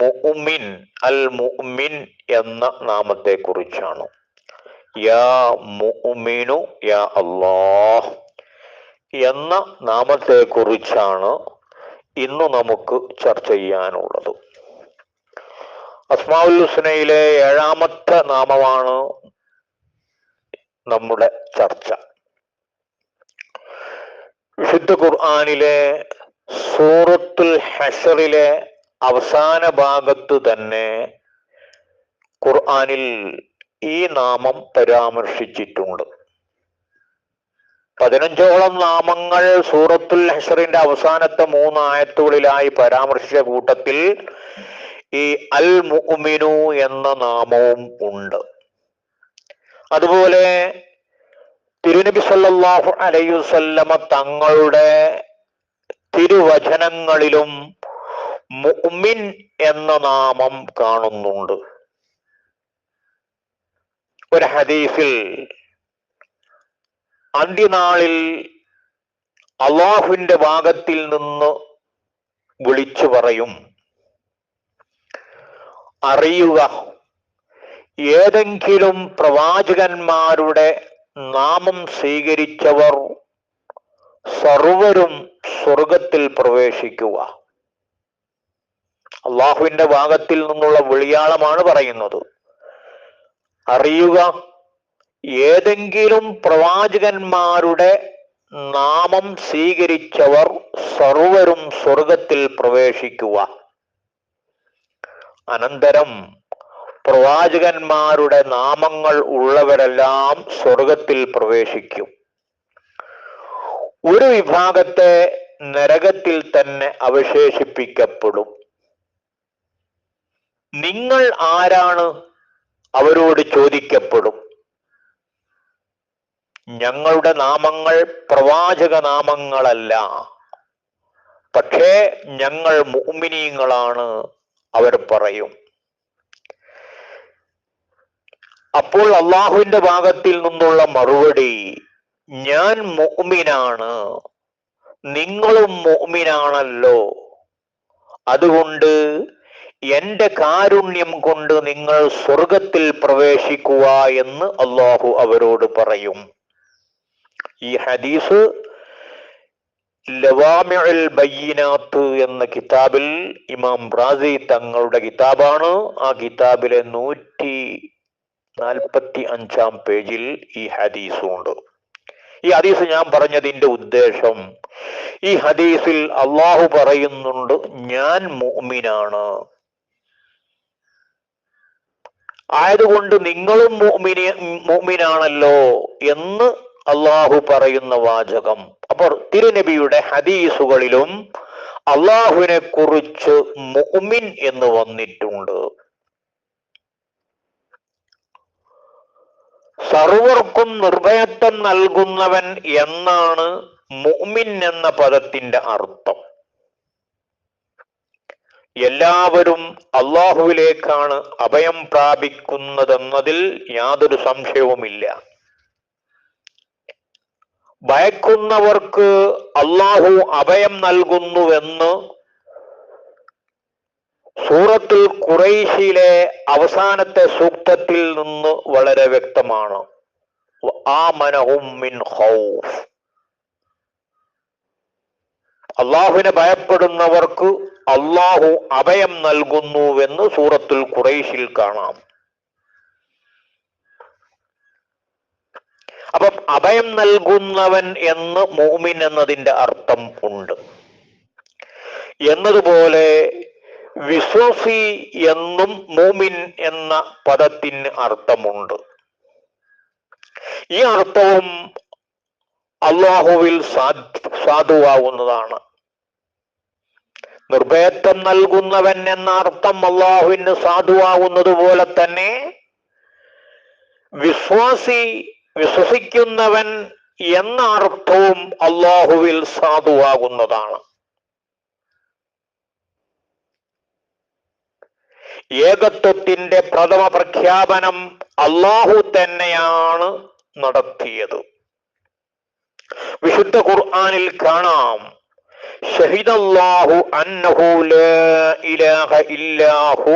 മുഅ്മിൻ അൽ മുഅ്മിൻ എന്ന നാമത്തെ കുറിച്ചാണ് യാ മുഅ്മിനു യാ അല്ലാഹ് എന്ന നാമത്തെ കുറിച്ചാണ് ഇന്ന് നമുക്ക് ചർച്ച ചെയ്യാനുള്ളത്. അസ്മാഉൽ ഹുസ്നയിലെ ഏഴാമത്തെ നാമമാണ് നമ്മുടെ ചർച്ച. വിശുദ്ധ ഖുർആാനിലെ സൂറത്തുൽ ഹഷറിലെ അവസാന ഭാഗത്ത് തന്നെ ഖുർആാനിൽ ഈ നാമം പരാമർശിച്ചിട്ടുണ്ട്. പതിനഞ്ചോളം നാമങ്ങൾ സൂറത്തുൽ ഹഷറിന്റെ അവസാനത്തെ മൂന്ന് ആയത്തുകളിലായി പരാമർശിച്ച കൂട്ടത്തിൽ ഈ അൽ മുഅ്മിനു എന്ന നാമവും ഉണ്ട്. അതുപോലെ തിരുനബി സല്ലാഹു അലൈഹി വസല്ലമ തങ്ങളുടെ തിരുവചനങ്ങളിലും മുഅ്മിൻ എന്ന നാമം കാണുന്നുണ്ട്. ഒരു ഹദീസിൽ അന്ത്യനാളിൽ അള്ളാഹുവിന്റെ ഭാഗത്തിൽ നിന്ന് വിളിച്ചു പറയും അറിയുക ഏതെങ്കിലും പ്രവാചകന്മാരുടെ നാമം സ്വീകരിച്ചവർ സർവരും സ്വർഗത്തിൽ പ്രവേശിക്കുക. അള്ളാഹുവിന്റെ ഭാഗത്തിൽ നിന്നുള്ള വിളിയാളമാണ് പറയുന്നത്. അറിയുക ഏതെങ്കിലും പ്രവാചകന്മാരുടെ നാമം സ്വീകരിച്ചവർ സർവരും സ്വർഗത്തിൽ പ്രവേശിക്കുക. അനന്തരം പ്രവാചകന്മാരുടെ നാമങ്ങൾ ഉള്ളവരെല്ലാം സ്വർഗത്തിൽ പ്രവേശിക്കും. ഒരു വിഭാഗത്തെ നരകത്തിൽ തന്നെ അവശേഷിപ്പിക്കപ്പെടും. നിങ്ങൾ ആരാണ്? അവരോട് ചോദിക്കപ്പെടും. ഞങ്ങളുടെ നാമങ്ങൾ പ്രവാചക നാമങ്ങളല്ല. പക്ഷേ ഞങ്ങൾ മുഅ്മിനീങ്ങളാണ് അവർ പറയും. അപ്പോൾ അള്ളാഹുവിന്റെ ഭാഗത്തിൽ നിന്നുള്ള മറുപടി ഞാൻ മോമിനാണ് നിങ്ങളും മോമിനാണല്ലോ അതുകൊണ്ട് എന്റെ കാരുണ്യം കൊണ്ട് നിങ്ങൾ സ്വർഗത്തിൽ പ്രവേശിക്കുക എന്ന് അള്ളാഹു അവരോട് പറയും. ഈ ഹദീസ് ബയ്യിനാത്ത് എന്ന കിതാബിൽ ഇമാം റാസി തങ്ങളുടെ കിതാബാണ്. ആ കിതാബിലെ നൂറ്റി നാൽപ്പത്തി അഞ്ചാം പേജിൽ ഈ ഹദീസുണ്ട്. ഈ ഹദീസ് ഞാൻ പറഞ്ഞതിന്റെ ഉദ്ദേശം ഈ ഹദീസിൽ അള്ളാഹു പറയുന്നുണ്ട് ഞാൻ മോമിനാണ് ആയതുകൊണ്ട് നിങ്ങളും മോമിനെ മോമിനാണല്ലോ എന്ന് അള്ളാഹു പറയുന്ന വാചകം. അപ്പോൾ തിരുനബിയുടെ ഹദീസുകളിലും അള്ളാഹുവിനെ കുറിച്ച് മുഅ്മിൻ എന്ന് വന്നിട്ടുണ്ട്. സർവർക്കും നിർഭയത്വം നൽകുന്നവൻ എന്നാണ് മുഅ്മിൻ എന്ന പദത്തിന്റെ അർത്ഥം. എല്ലാവരും അള്ളാഹുവിലേക്കാണ് അഭയം പ്രാപിക്കുന്നതെന്നതിൽ യാതൊരു സംശയവുമില്ല. ഭയക്കുന്നവർക്ക് അള്ളാഹു അഭയം നൽകുന്നുവെന്ന് സൂറത്തുൽ കുറൈശിയിലെ അവസാനത്തെ സൂക്തത്തിൽ നിന്ന് വളരെ വ്യക്തമാണ്. മിൻ ഖൗഫ്. അള്ളാഹുവിനെ ഭയപ്പെടുന്നവർക്ക് അള്ളാഹു അഭയം നൽകുന്നുവെന്ന് സൂറത്തുൽ ഖുറൈശിൽ കാണാം. അപ്പം അഭയം നൽകുന്നവൻ എന്ന് മോമിൻ എന്നതിന്റെ അർത്ഥം ഉണ്ട്. എന്നതുപോലെ വിശ്വാസി എന്നും മൂമിൻ എന്ന പദത്തിന് അർത്ഥമുണ്ട്. ഈ അർത്ഥവും അള്ളാഹുവിൽ സാധുവാകുന്നതാണ് നിർഭയത്വം നൽകുന്നവൻ എന്ന അർത്ഥം അള്ളാഹുവിന് സാധുവാകുന്നത് പോലെ തന്നെ വിശ്വാസി വിശ്വസിക്കുന്നവൻ എന്ന അർത്ഥവും അള്ളാഹുവിൽ സാധുവാകുന്നതാണ്. ഏകത്വത്തിന്റെ പ്രഥമ പ്രഖ്യാപനം അള്ളാഹു തന്നെയാണ് നടത്തിയത്. വിശുദ്ധ ഖുർആാനിൽ കാണാം. ഷഹിദല്ലാഹു അന്നഹു ലാ ഇലാഹ ഇല്ലാഹു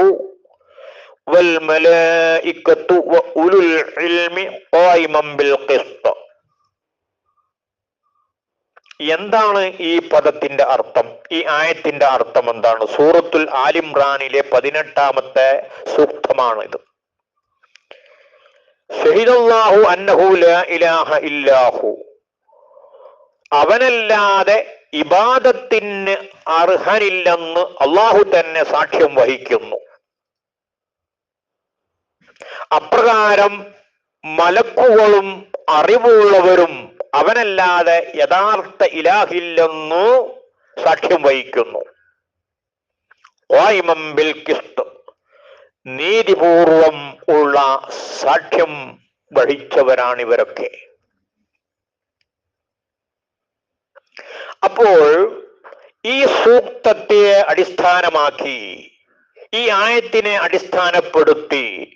വൽ മലായികത്തു വ ഉലുൽ ഇൽമി ഖായിമൻ ബിൽ ഖിസ്ത്. എന്താണ് ഈ പദത്തിന്റെ അർത്ഥം? ഈ ആയത്തിന്റെ അർത്ഥം എന്താണ്? സൂറത്തുൽ ആലിംറാനിലെ പതിനെട്ടാമത്തെ സൂക്തമാണ് ഇത്. അന്നഹു ലാ ഇലാഹ അവനല്ലാതെ ഇബാദത്തിന് അർഹനില്ലെന്ന് അള്ളാഹു തന്നെ സാക്ഷ്യം വഹിക്കുന്നു. അപ്രകാരം മലക്കുകളും അറിവുള്ളവരും അവനല്ലാതെ യഥാർത്ഥ ഇലാഹില്ലെന്നു സാക്ഷ്യം വഹിക്കുന്നു. നീതിപൂർവം ഉള്ള സാക്ഷ്യം വഹിച്ചവരാണ് ഇവരൊക്കെ. അപ്പോൾ ഈ സൂക്തത്തെ അടിസ്ഥാനമാക്കി ഈ ആയത്തിനെ അടിസ്ഥാനപ്പെടുത്തി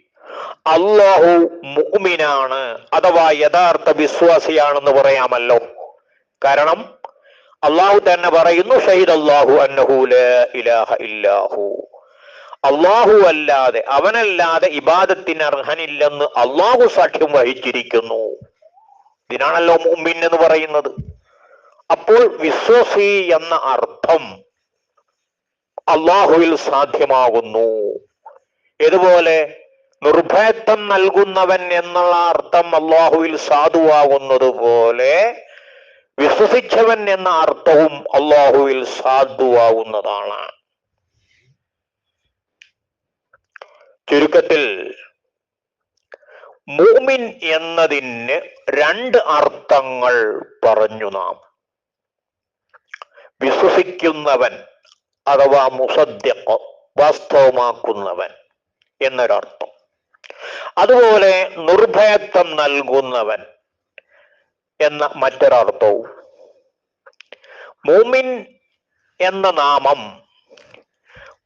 അള്ളാഹു മുഗ്മിനാണ് അഥവാ യഥാർത്ഥ വിശ്വാസിയാണെന്ന് പറയാമല്ലോ. കാരണം അള്ളാഹു തന്നെ പറയുന്നു ഷഹീദ് അള്ളാഹു ഇലാഹ ഇല്ലാഹു. അള്ളാഹു അല്ലാതെ അവനല്ലാതെ ഇബാദത്തിന് അർഹനില്ലെന്ന് അള്ളാഹു സാക്ഷ്യം വഹിച്ചിരിക്കുന്നു. ഇതിനാണല്ലോ മുമ്പിൻ എന്ന് പറയുന്നത്. അപ്പോൾ വിശ്വസി എന്ന അർത്ഥം അള്ളാഹുവിൽ സാധ്യമാകുന്നു. ഇതുപോലെ നിർഭയത്വം നൽകുന്നവൻ എന്നുള്ള അർത്ഥം അള്ളാഹുവിൽ സാധുവാകുന്നത് പോലെ വിശ്വസിച്ചവൻ എന്ന അർത്ഥവും അള്ളാഹുവിൽ സാധുവാകുന്നതാണ്. ചുരുക്കത്തിൽ മൂമിൻ എന്നതിന് രണ്ട് അർത്ഥങ്ങൾ പറഞ്ഞു നാം. വിശ്വസിക്കുന്നവൻ അഥവാ മുസദ്യ വാസ്തവമാക്കുന്നവൻ എന്നൊരർത്ഥം. അതുപോലെ നിർഭയത്വം നൽകുന്നവൻ എന്ന മറ്റൊരർത്ഥവും. മൂമിൻ എന്ന നാമം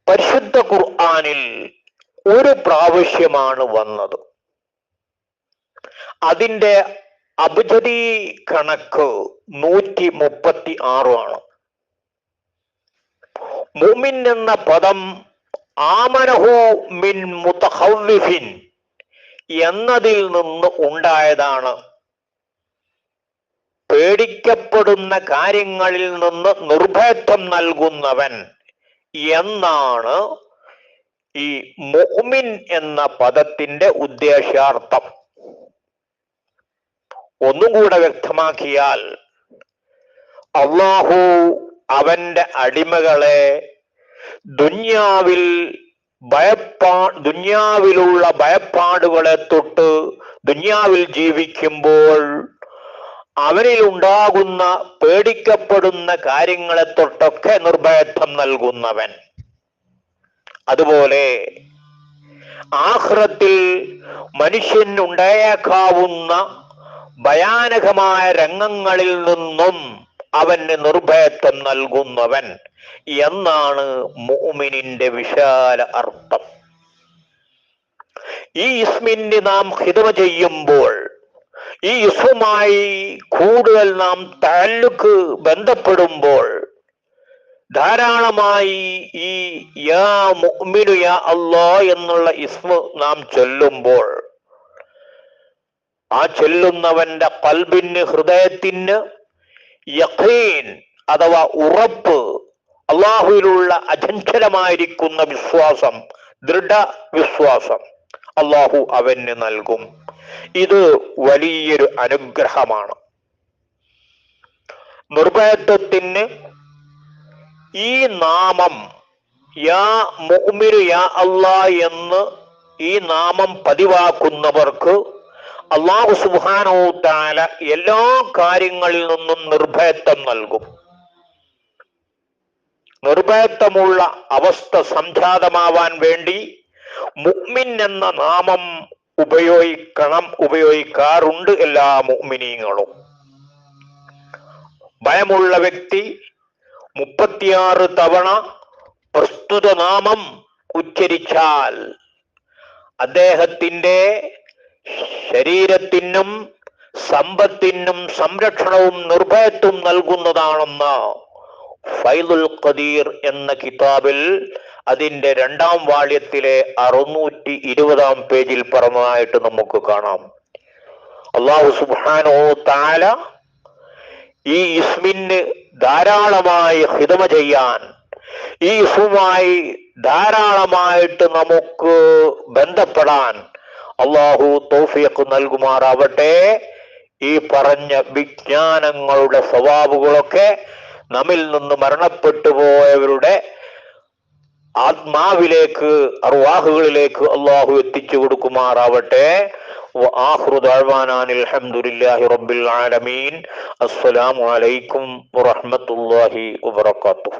പരിശുദ്ധ ഖുർആാനിൽ ഒരു പ്രാവശ്യമാണ് വന്നത്. അതിന്റെ അബ്ജദി കണക്ക് നൂറ്റി മുപ്പത്തി ആറുമാണ് മുമിൻ എന്ന പദം ആമനഹു മിൻ മുത്തഹവിഫിൻ എന്നതിൽ നിന്ന് ഉണ്ടായതാണ്. പേടിക്കപ്പെടുന്ന കാര്യങ്ങളിൽ നിന്ന് നിർഭയത്വം നൽകുന്നവൻ എന്നാണ് ഈ മുഹ്മിൻ എന്ന പദത്തിന്റെ ഉദ്ദേശാർത്ഥം ഒന്നും കൂടെ വ്യക്തമാക്കിയാൽ അള്ളാഹു അവന്റെ അടിമകളെ ദുന്യാവിൽ ഭയപ്പാ ദുന്യാവിലുള്ള ഭയപ്പാടുകളെ തൊട്ട് ദുന്യാവിൽ ജീവിക്കുമ്പോൾ അവനിൽ ഉണ്ടാകുന്ന പേടിക്കപ്പെടുന്ന കാര്യങ്ങളെ തൊട്ടൊക്കെ നിർഭയത്വം നൽകുന്നവൻ. അതുപോലെ ആഹ്റത്തിൽ മനുഷ്യൻ ഉണ്ടായേക്കാവുന്ന ഭയാനകമായ രംഗങ്ങളിൽ നിന്നും അവന് നിർഭയത്വം നൽകുന്നവൻ എന്നാണ് മുഅ്മിനിന്റെ വിശാല അർത്ഥം. ഈ ഇസ്മിന് നാം ഹിതമ ചെയ്യുമ്പോൾ ഈ ഇസ്മുമായി കൂടുതൽ നാം താലുക്ക് ബന്ധപ്പെടുമ്പോൾ ധാരാളമായി ഈ യാ മുഅ്മിനു യാ അല്ലാ എന്നുള്ള ഇസ്മു നാം ചൊല്ലുമ്പോൾ ആ ചൊല്ലുന്നവന്റെ കൽബിന് ഹൃദയത്തിന് യഖീൻ അഥവാ ഉറപ്പ് അള്ളാഹുവിലുള്ള അചഞ്ചലമായിരിക്കുന്ന വിശ്വാസം ദൃഢ വിശ്വാസം അള്ളാഹു അവന് നൽകും. ഇത് വലിയൊരു അനുഗ്രഹമാണ്. നിർഭയത്വത്തിന് ഈ നാമം യാ മുഅ്മിനു യാ അള്ളാ എന്ന് ഈ നാമം പതിവാക്കുന്നവർക്ക് അള്ളാഹു സുബ്ഹാനഹു തആല എല്ലാ കാര്യങ്ങളിൽ നിന്നും നിർഭയത്വം നൽകും. നിർഭയത്വമുള്ള അവസ്ഥ സംജാതമാവാൻ വേണ്ടി മുഗ്മിൻ എന്ന നാമം ഉപയോഗിക്കണം ഉപയോഗിക്കാറുണ്ട് എല്ലാ മുഗ്മിനീങ്ങളും ഭയമുള്ള വ്യക്തി മുപ്പത്തിയാറ് തവണ പ്രസ്തുത നാമം ഉച്ചരിച്ചാൽ അദ്ദേഹത്തിന്റെ ശരീരത്തിനും സമ്പത്തിനും സംരക്ഷണവും നിർഭയത്വം നൽകുന്നതാണെന്ന് ഫൈദുൽ ഖദീർ എന്ന കിതാബിൽ അതിന്റെ രണ്ടാം വാള്യത്തിലെ അറുന്നൂറ്റി ഇരുപതാം പേജിൽ പറഞ്ഞതായിട്ട് നമുക്ക് കാണാം. അള്ളാഹു സുബാനോ താല ഈ ഇസ്മിന് ധാരാളമായി ഹിതമ ചെയ്യാൻ ഈ ഇസ്മുമായി ധാരാളമായിട്ട് നമുക്ക് ബന്ധപ്പെടാൻ അള്ളാഹു തോഫിയക്ക് നൽകുമാറാവട്ടെ. ഈ പറഞ്ഞ വിജ്ഞാനങ്ങളുടെ സ്വഭാവുകളൊക്കെ നമ്മിൽ നിന്ന് മരണപ്പെട്ടു പോയവരുടെ ആത്മാവിലേക്ക് അറുവാഹുകളിലേക്ക് അള്ളാഹു എത്തിച്ചു കൊടുക്കുമാറാവട്ടെ. അസ്സലാമു അലൈക്കും വറഹമത്തല്ലാഹി വബർക്കാത്തു